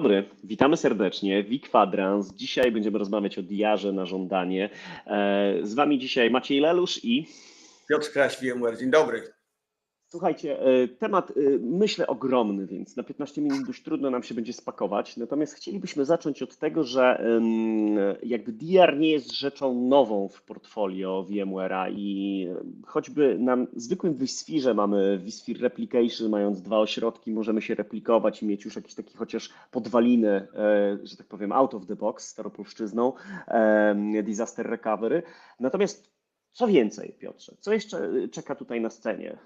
Dobry, witamy serdecznie. Wik Kwadrans. Dzisiaj będziemy rozmawiać o diarze na żądanie. E, Z Wami dzisiaj Maciej Lelusz i Piotr Kraś, VMware. Dzień dobry. Słuchajcie, e, temat e, myślę ogromny, więc na 15 minut dość trudno nam się będzie spakować. Natomiast chcielibyśmy zacząć od tego, że jakby DR nie jest rzeczą nową w portfolio VMware'a i choćby na zwykłym vSphere mamy vSphere Replication, mając dwa ośrodki, możemy się replikować i mieć już jakieś takie chociaż podwaliny, e, że tak powiem, out of the box staropolszczyzną, disaster recovery. Natomiast co więcej, Piotrze, co jeszcze czeka tutaj na scenie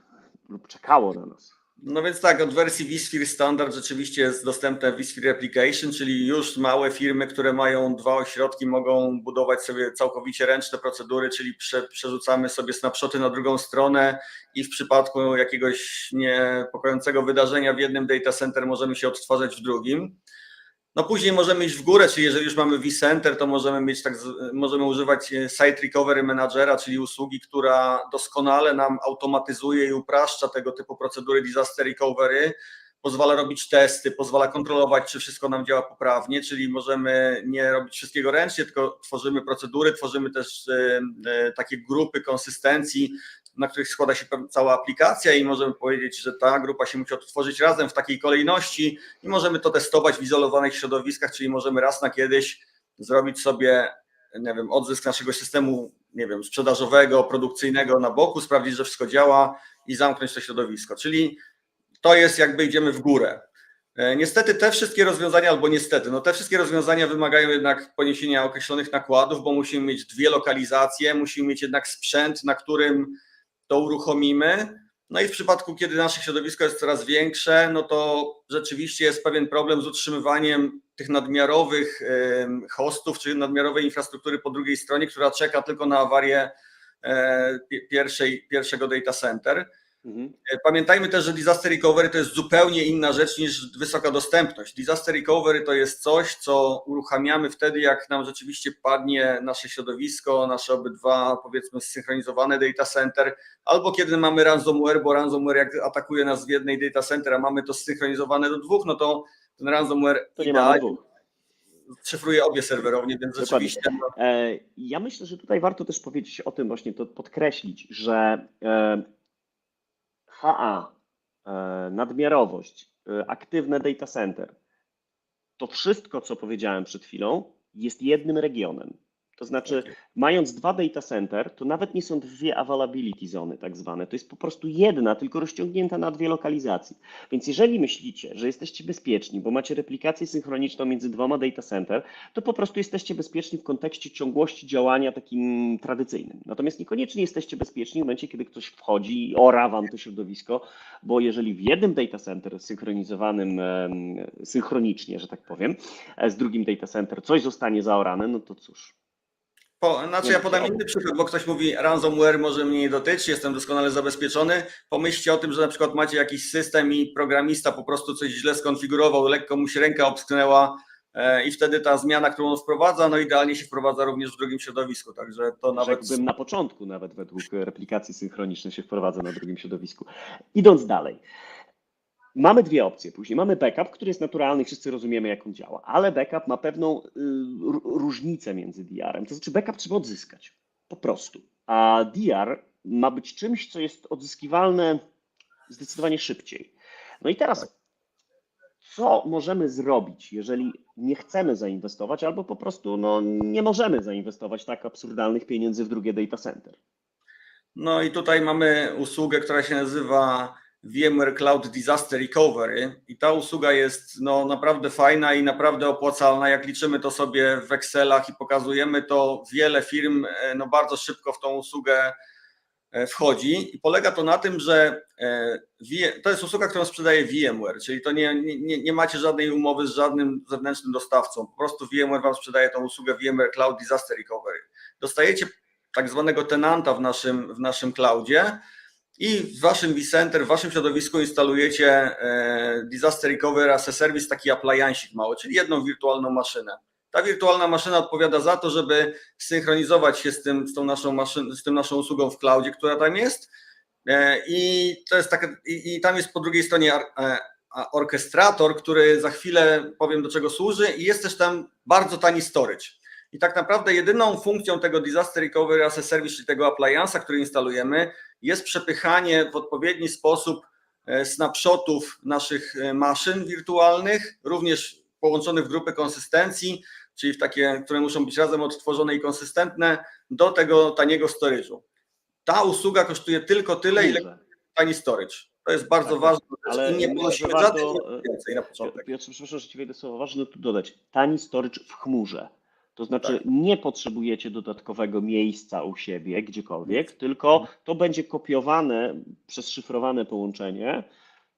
lub czekało na nas? No więc tak, od wersji vSphere Standard rzeczywiście jest dostępne vSphere Application, czyli już małe firmy, które mają dwa ośrodki, mogą budować sobie całkowicie ręczne procedury, czyli prze, przerzucamy sobie snapshoty na drugą stronę i w przypadku jakiegoś niepokojącego wydarzenia w jednym data center możemy się odtwarzać w drugim. No później możemy iść w górę, czyli jeżeli już mamy vCenter, to możemy mieć tak, możemy używać e, Site Recovery Managera, czyli usługi, która doskonale nam automatyzuje i upraszcza tego typu procedury disaster recovery, pozwala robić testy, pozwala kontrolować, czy wszystko nam działa poprawnie, czyli możemy nie robić wszystkiego ręcznie, tylko tworzymy procedury, tworzymy też e, e, takie grupy konsystencji, na których składa się cała aplikacja i możemy powiedzieć, że ta grupa się musi odtworzyć razem w takiej kolejności i możemy to testować w izolowanych środowiskach, czyli możemy raz na kiedyś zrobić sobie, nie wiem, odzysk naszego systemu, nie wiem, sprzedażowego, produkcyjnego na boku, sprawdzić, że wszystko działa i zamknąć to środowisko. Czyli to jest jakby idziemy w górę. E, Niestety te wszystkie rozwiązania, albo niestety, no te wszystkie rozwiązania wymagają jednak poniesienia określonych nakładów, bo musimy mieć dwie lokalizacje, musimy mieć jednak sprzęt, na którym to uruchomimy. No i w przypadku, kiedy nasze środowisko jest coraz większe, no to rzeczywiście jest pewien problem z utrzymywaniem tych nadmiarowych hostów, czy nadmiarowej infrastruktury po drugiej stronie, która czeka tylko na awarię e, pi- pierwszej, pierwszego data center. Mhm. Pamiętajmy też, że disaster recovery to jest zupełnie inna rzecz niż wysoka dostępność. Disaster recovery to jest coś, co uruchamiamy wtedy, jak nam rzeczywiście padnie nasze środowisko, nasze obydwa, powiedzmy, zsynchronizowane data center, albo kiedy mamy ransomware, bo ransomware jak atakuje nas w jednej data center, a mamy to zsynchronizowane do dwóch, no to ten ransomware To idealnie szyfruje obie serwerownie, więc Dokładnie. rzeczywiście no, E, Ja myślę, że tutaj warto też powiedzieć o tym, właśnie to podkreślić, że e, HA, e, nadmiarowość, e, aktywne data center, to wszystko, co powiedziałem przed chwilą, jest jednym regionem. To znaczy, mając dwa data center, to nawet nie są dwie availability zony tak zwane, to jest po prostu jedna, tylko rozciągnięta na dwie lokalizacje. Więc jeżeli myślicie, że jesteście bezpieczni, bo macie replikację synchroniczną między dwoma data center, to po prostu jesteście bezpieczni w kontekście ciągłości działania takim tradycyjnym. Natomiast niekoniecznie jesteście bezpieczni w momencie, kiedy ktoś wchodzi i ora wam to środowisko, bo jeżeli w jednym data center synchronizowanym synchronicznie, że tak powiem, e, z drugim data center coś zostanie zaorane, no to cóż. Po, znaczy ja podam inny przykład, bo ktoś mówi ransomware może mnie nie dotyczy, jestem doskonale zabezpieczony. Pomyślcie o tym, że na przykład macie jakiś system i programista po prostu coś źle skonfigurował, lekko mu się ręka obsknęła e, i wtedy ta zmiana, którą on wprowadza, no idealnie się wprowadza również w drugim środowisku, także to nawet... Rzekłbym na początku, nawet według replikacji synchronicznej się wprowadza na drugim środowisku. Idąc dalej. Mamy dwie opcje. Później mamy backup, który jest naturalny wszyscy rozumiemy, jak on działa, ale backup ma pewną y, różnicę między DR-em. To znaczy, backup trzeba odzyskać. Po prostu. A DR ma być czymś, co jest odzyskiwalne zdecydowanie szybciej. No i teraz, co możemy zrobić, jeżeli nie chcemy zainwestować, albo po prostu no, nie możemy zainwestować tak absurdalnych pieniędzy w drugie data center? No i tutaj mamy usługę, która się nazywa VMware Cloud Disaster Recovery i ta usługa jest no, naprawdę fajna i naprawdę opłacalna. Jak liczymy to sobie w Excelach i pokazujemy to, wiele firm e, no, bardzo szybko w tą usługę e, wchodzi i polega to na tym, że e, to jest usługa, którą sprzedaje VMware, czyli to nie, nie, nie macie żadnej umowy z żadnym zewnętrznym dostawcą, po prostu VMware Wam sprzedaje tą usługę VMware Cloud Disaster Recovery. Dostajecie tak zwanego tenanta w naszym, w naszym cloudzie i w waszym vCenter, w waszym środowisku instalujecie e, Disaster Recovery as a Service, taki appliancik mały, czyli jedną wirtualną maszynę. Ta wirtualna maszyna odpowiada za to, żeby synchronizować się z, tym, z, tą naszą maszyn, z tym naszą usługą w cloudzie, która tam jest. E, I to jest taka, i, i tam jest po drugiej stronie e, orkestrator, który za chwilę powiem do czego służy i jest też tam bardzo tani storage. I tak naprawdę jedyną funkcją tego Disaster Recovery as a Service, czyli tego appliance'a, który instalujemy, jest przepychanie w odpowiedni sposób e, snapshotów naszych e, maszyn wirtualnych, również połączonych w grupy konsystencji, czyli w takie, które muszą być razem odtworzone i konsystentne, do tego taniego storage'u. Ta usługa kosztuje tylko tyle, ile tani storage. To jest bardzo Tak, ważne ale i nie myślę, ponosimy warto, żadnych e, więcej na początek. Piotrze, przepraszam, że ci wejdę słowo. Ważne tu dodać. Tani storage w chmurze. To znaczy Tak. nie potrzebujecie dodatkowego miejsca u siebie, gdziekolwiek, tylko to będzie kopiowane przez szyfrowane połączenie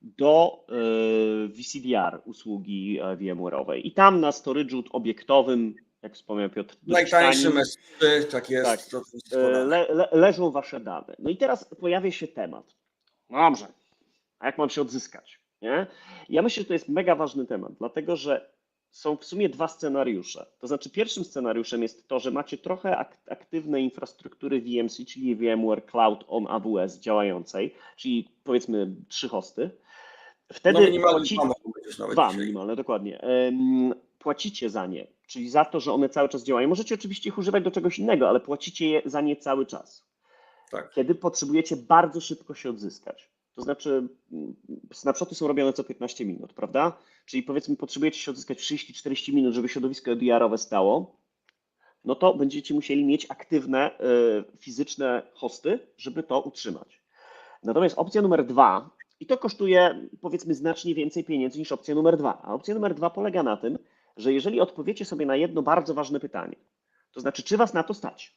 do e, VCDR usługi e, VMware'owej. I tam na storage'u obiektowym, jak wspomniał Piotr, dość Najtańszy tanim, S3, tak jest. Tak. to podane. le, le, leżą wasze dane. No i teraz pojawia się temat. No Dobrze, a jak mam się odzyskać? Nie? Ja myślę, że to jest mega ważny temat, dlatego że są w sumie dwa scenariusze. To znaczy, pierwszym scenariuszem jest to, że macie trochę ak- aktywnej infrastruktury VMC, czyli VMware Cloud on AWS działającej, czyli powiedzmy trzy hosty. Wtedy no minimalnie płaci- dwa Dwa minimalne, dokładnie. Płacicie za nie, czyli za to, że one cały czas działają. Możecie oczywiście ich używać do czegoś innego, ale płacicie je za nie cały czas. Tak. Kiedy potrzebujecie bardzo szybko się odzyskać. To znaczy, mm, snapshoty są robione co 15 minut, prawda? Czyli powiedzmy, potrzebujecie się odzyskać w 30-40 minut, żeby środowisko DR-owe stało, no to będziecie musieli mieć aktywne y, fizyczne hosty, żeby to utrzymać. Natomiast opcja numer dwa, i to kosztuje powiedzmy znacznie więcej pieniędzy niż opcja numer dwa, a opcja numer dwa polega na tym, że jeżeli odpowiecie sobie na jedno bardzo ważne pytanie, to znaczy, czy was na to stać?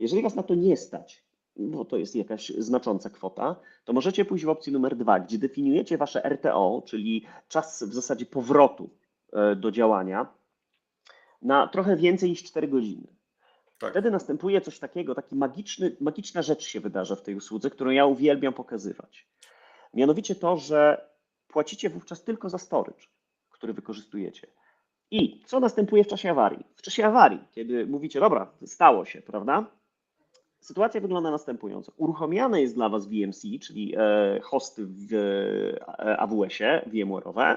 Jeżeli was na to nie stać, bo to jest jakaś znacząca kwota, to możecie pójść w opcję numer dwa, gdzie definiujecie wasze RTO, czyli czas w zasadzie powrotu e, do działania, na trochę więcej niż 4 godziny. Tak. Wtedy następuje coś takiego, taki magiczny, magiczna rzecz się wydarza w tej usłudze, którą ja uwielbiam pokazywać. Mianowicie to, że płacicie wówczas tylko za storage, który wykorzystujecie. I co następuje w czasie awarii? W czasie awarii, kiedy mówicie, dobra, stało się, prawda? Sytuacja wygląda następująco. Uruchomiane jest dla Was VMC, czyli e, hosty w e, AWS-ie, VMware'owe.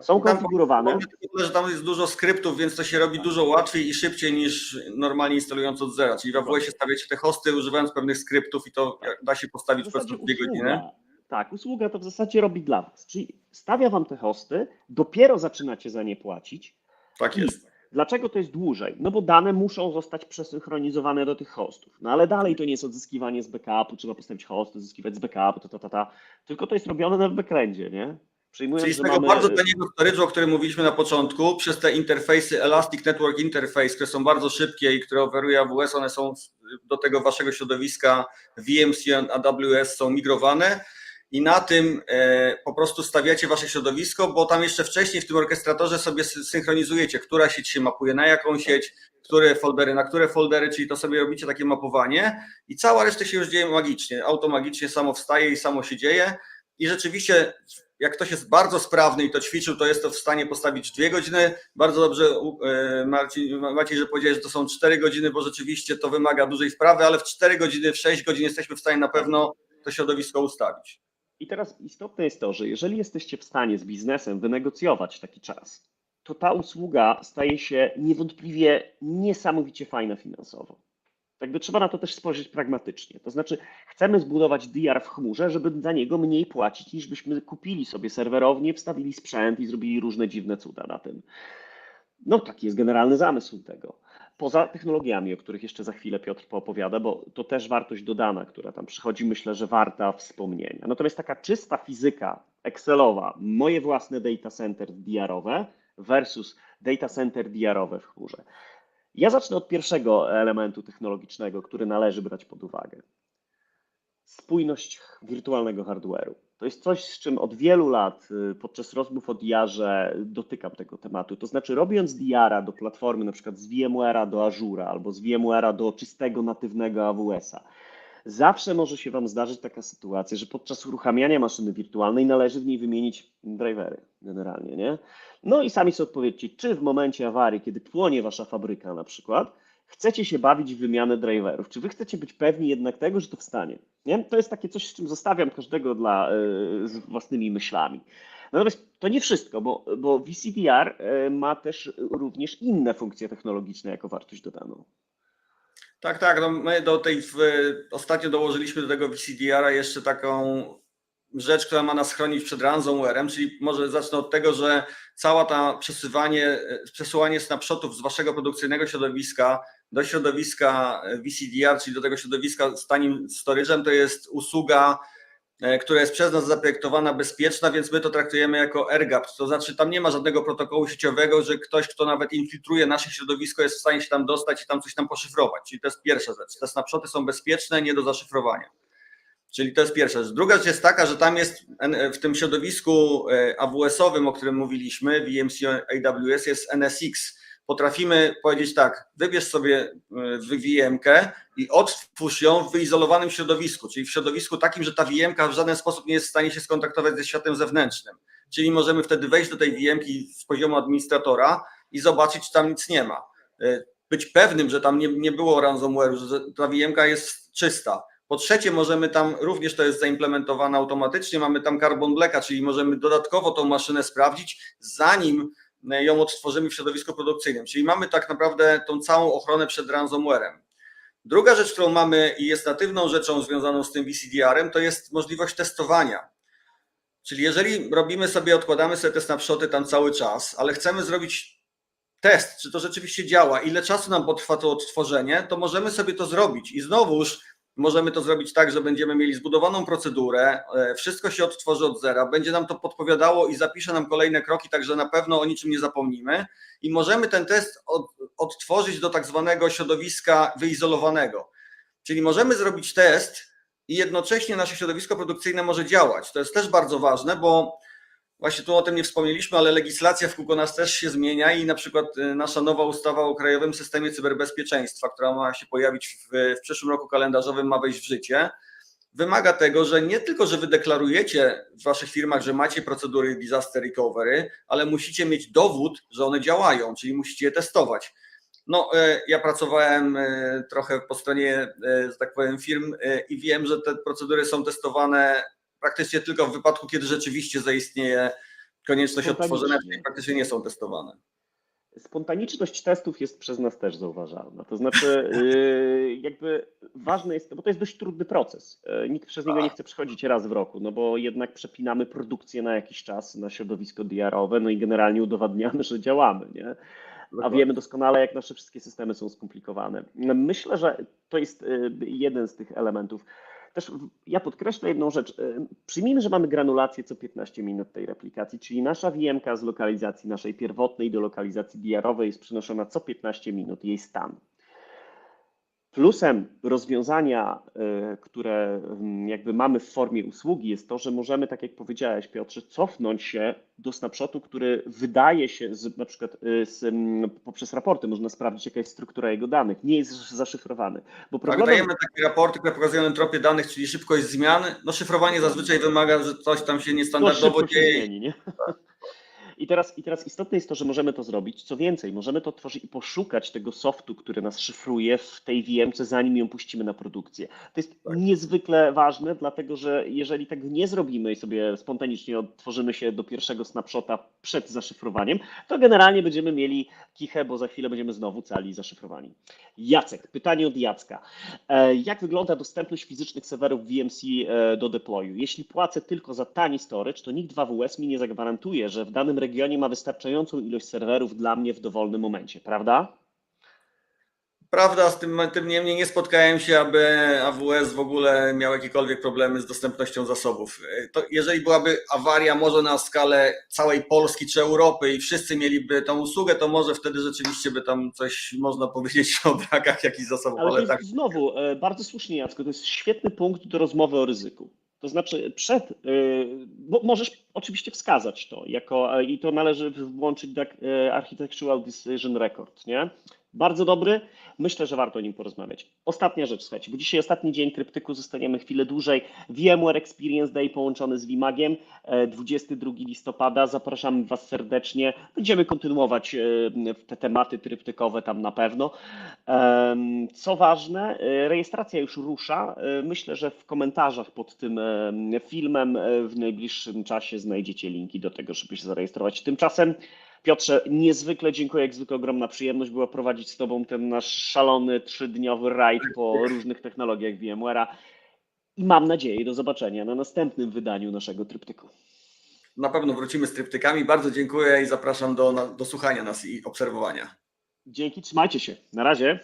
Są Tam konfigurowane. powiem że tam jest dużo skryptów, więc to się robi dużo łatwiej i szybciej niż normalnie instalując od zera. Czyli w AWS stawiacie te hosty używając pewnych skryptów i to da się postawić po prostu dwie godziny. tak, usługa to w zasadzie robi dla Was. Czyli stawia Wam te hosty, dopiero zaczynacie za nie płacić. Tak jest. Dlaczego to jest dłużej? No bo dane muszą zostać przesynchronizowane do tych hostów. No ale dalej to nie jest odzyskiwanie z backupu, trzeba postawić hosty, zyskiwać z backupu, ta, ta, ta, ta. tylko to jest robione na backrendzie, nie? Przyjmując, Czyli z tego mamy... bardzo taniego storage'u, o którym mówiliśmy na początku, przez te interfejsy Elastic Network Interface, które są bardzo szybkie i które oferuje AWS, one są do tego waszego środowiska VMC i AWS są migrowane i na tym e, po prostu stawiacie wasze środowisko, bo tam jeszcze wcześniej w tym orkestratorze sobie sy- synchronizujecie, która sieć się mapuje na jaką sieć, które foldery, na które foldery, czyli to sobie robicie takie mapowanie i cała reszta się już dzieje magicznie, automagicznie samo wstaje i samo się dzieje i rzeczywiście jak ktoś jest bardzo sprawny i to ćwiczył, to jest to w stanie postawić dwie godziny. Bardzo dobrze, e, Marcin, Maciej, że powiedziałeś, że to są cztery godziny, bo rzeczywiście to wymaga dużej wprawy, ale w cztery godziny, w sześć godzin jesteśmy w stanie na pewno to środowisko ustawić. I teraz istotne jest to, że jeżeli jesteście w stanie z biznesem wynegocjować taki czas, to ta usługa staje się niewątpliwie niesamowicie fajna finansowo. Jakby trzeba na to też spojrzeć pragmatycznie. To znaczy, chcemy zbudować DR w chmurze, żeby za niego mniej płacić, niż byśmy kupili sobie serwerownię, wstawili sprzęt i zrobili różne dziwne cuda na tym. No, taki jest generalny zamysł tego. Poza technologiami, o których jeszcze za chwilę Piotr poopowiada, bo to też wartość dodana, która tam przychodzi, myślę, że warta wspomnienia. Natomiast taka czysta fizyka Excelowa, moje własne data center DR-owe versus data center DR-owe w chmurze. Ja zacznę od pierwszego elementu technologicznego, który należy brać pod uwagę. Spójność wirtualnego hardware'u. To jest coś, z czym od wielu lat y, podczas rozmów o DR-ze dotykam tego tematu. To znaczy, robiąc DR-a do platformy, na przykład z VMware'a do Azure'a albo z VMware'a do czystego, natywnego AWS-a, zawsze może się Wam zdarzyć taka sytuacja, że podczas uruchamiania maszyny wirtualnej należy w niej wymienić drivery generalnie, nie? No i sami sobie odpowiedzcie, czy w momencie awarii, kiedy płonie Wasza fabryka na przykład, chcecie się bawić w wymianę driverów, czy wy chcecie być pewni jednak tego, że to wstanie? Nie? To jest takie coś, z czym zostawiam każdego dla, y, z własnymi myślami. Natomiast to nie wszystko, bo, bo VCDR y, ma też również inne funkcje technologiczne jako wartość dodaną. Tak, tak. No my do tej, w, ostatnio dołożyliśmy do tego VCDR-a jeszcze taką rzecz, która ma nas chronić przed ransomwarem, czyli może zacznę od tego, że cała ta przesyłanie, przesyłanie snapshotów z waszego produkcyjnego środowiska do środowiska VCDR, czyli do tego środowiska z tanim storage'em, to jest usługa, e, która jest przez nas zaprojektowana bezpieczna, więc my to traktujemy jako AirGap, to znaczy tam nie ma żadnego protokołu sieciowego, że ktoś, kto nawet infiltruje nasze środowisko jest w stanie się tam dostać i tam coś tam poszyfrować, czyli to jest pierwsza rzecz. Te snapshoty są bezpieczne, nie do zaszyfrowania. Czyli to jest pierwsza rzecz. Druga rzecz jest taka, że tam jest w tym środowisku AWS-owym, o którym mówiliśmy, VMC AWS jest NSX. Potrafimy powiedzieć tak, wybierz sobie VM-kę i odtwórz ją w wyizolowanym środowisku, czyli w środowisku takim, że ta VM-ka w żaden sposób nie jest w stanie się skontaktować ze światem zewnętrznym. Czyli możemy wtedy wejść do tej VM-ki z poziomu administratora i zobaczyć, czy tam nic nie ma. Być pewnym, że tam nie, nie było ransomware'u, że ta VM-ka jest czysta po trzecie, możemy tam, również to jest zaimplementowane automatycznie, mamy tam Carbon Blacka, czyli możemy dodatkowo tą maszynę sprawdzić, zanim ją odtworzymy w środowisku produkcyjnym. Czyli mamy tak naprawdę tą całą ochronę przed ransomwarem. Druga rzecz, którą mamy i jest natywną rzeczą związaną z tym VCDR-em, to jest możliwość testowania. Czyli jeżeli robimy sobie, odkładamy sobie te snapshoty tam cały czas, ale chcemy zrobić test, czy to rzeczywiście działa, ile czasu nam potrwa to odtworzenie, to możemy sobie to zrobić. I znowuż Możemy to zrobić tak, że będziemy mieli zbudowaną procedurę, e, wszystko się odtworzy od zera, będzie nam to podpowiadało i zapisze nam kolejne kroki, także na pewno o niczym nie zapomnimy i możemy ten test od, odtworzyć do tak zwanego środowiska wyizolowanego. Czyli możemy zrobić test i jednocześnie nasze środowisko produkcyjne może działać. To jest też bardzo ważne, bo Właśnie tu o tym nie wspomnieliśmy, ale legislacja w kółko nas też się zmienia i na przykład y, nasza nowa ustawa o Krajowym Systemie Cyberbezpieczeństwa, która ma się pojawić w, w przyszłym roku kalendarzowym, ma wejść w życie, wymaga tego, że nie tylko, że wy deklarujecie w waszych firmach, że macie procedury disaster recovery, ale musicie mieć dowód, że one działają, czyli musicie je testować. No, y, ja pracowałem y, trochę po stronie, że tak powiem, firm i wiem, że te procedury są testowane praktycznie tylko w wypadku, kiedy rzeczywiście zaistnieje konieczność odtworzenia, praktycznie nie są testowane. Spontaniczność testów jest przez nas też zauważalna. To znaczy, yy, jakby ważne jest, bo to jest dość trudny proces. Yy, nikt przez niego nie chce przechodzić raz w roku, no bo jednak przepinamy produkcję na jakiś czas na środowisko DR-owe, no i generalnie udowadniamy, że działamy, nie? A wiemy doskonale, jak nasze wszystkie systemy są skomplikowane. Myślę, że to jest yy, jeden z tych elementów. Też ja podkreślę jedną rzecz. E, przyjmijmy, że mamy granulację co 15 minut tej replikacji, czyli nasza VM z lokalizacji naszej pierwotnej do lokalizacji DR-owej jest przenoszona co 15 minut, jej stan. Plusem rozwiązania, e, które mm, jakby mamy w formie usługi, jest to, że możemy, tak jak powiedziałeś, Piotrze, cofnąć się do snapshotu, który wydaje się, z, na przykład e, z, mm, poprzez raporty można sprawdzić, jaka jest struktura jego danych. Nie jest zaszyfrowany. Bo problemem... Tak, dajemy takie raporty, które pokazują entropie danych, czyli szybkość zmian. No szyfrowanie zazwyczaj wymaga, że coś tam się niestandardowo dzieje. Się zmieni, nie? I teraz, I teraz istotne jest to, że możemy to zrobić. Co więcej, możemy to tworzyć i poszukać tego softu, który nas szyfruje w tej VM, zanim ją puścimy na produkcję. To jest tak. niezwykle ważne, dlatego że jeżeli tego nie zrobimy i sobie spontanicznie odtworzymy się do pierwszego snapshota przed zaszyfrowaniem, to generalnie będziemy mieli kichę, bo za chwilę będziemy znowu cali zaszyfrowani. Jacek, pytanie od Jacka. E, jak wygląda dostępność fizycznych serwerów VMC e, do deployu? Jeśli płacę tylko za tani storage, to nikt 2WS mi nie zagwarantuje, że w danym regionie ma wystarczającą ilość serwerów dla mnie w dowolnym momencie, prawda? Prawda, z tym, tym niemniej nie spotkałem się, aby AWS w ogóle miał jakiekolwiek problemy z dostępnością zasobów. To jeżeli byłaby awaria może na skalę całej Polski czy Europy i wszyscy mieliby tą usługę, to może wtedy rzeczywiście by tam coś można powiedzieć o brakach jakichś zasobów. Ale, ale tak. znowu, e, bardzo słusznie Jacko, to jest świetny punkt do rozmowy o ryzyku. To znaczy, przed, y, bo możesz oczywiście wskazać to jako, i to należy włączyć do Architectural Decision Record, nie? Bardzo dobry. Myślę, że warto o nim porozmawiać. Ostatnia rzecz, słuchajcie, bo dzisiaj ostatni dzień Tryptyku, zostaniemy chwilę dłużej. VMware Experience Day połączony z Wimagiem, e, 22 listopada. Zapraszamy Was serdecznie. Będziemy kontynuować e, te tematy tryptykowe tam na pewno. Co ważne, e, rejestracja już rusza. E, Myślę, że w komentarzach pod tym e, filmem e, w najbliższym czasie znajdziecie linki do tego, żeby się zarejestrować. Tymczasem Piotrze, niezwykle dziękuję, jak zwykle ogromna przyjemność była prowadzić z Tobą ten nasz szalony trzydniowy rajd po różnych technologiach VMware'a i mam nadzieję do zobaczenia na następnym wydaniu naszego tryptyku. Na pewno wrócimy z tryptykami. Bardzo dziękuję i zapraszam do, do słuchania nas i obserwowania. Dzięki, trzymajcie się. Na razie.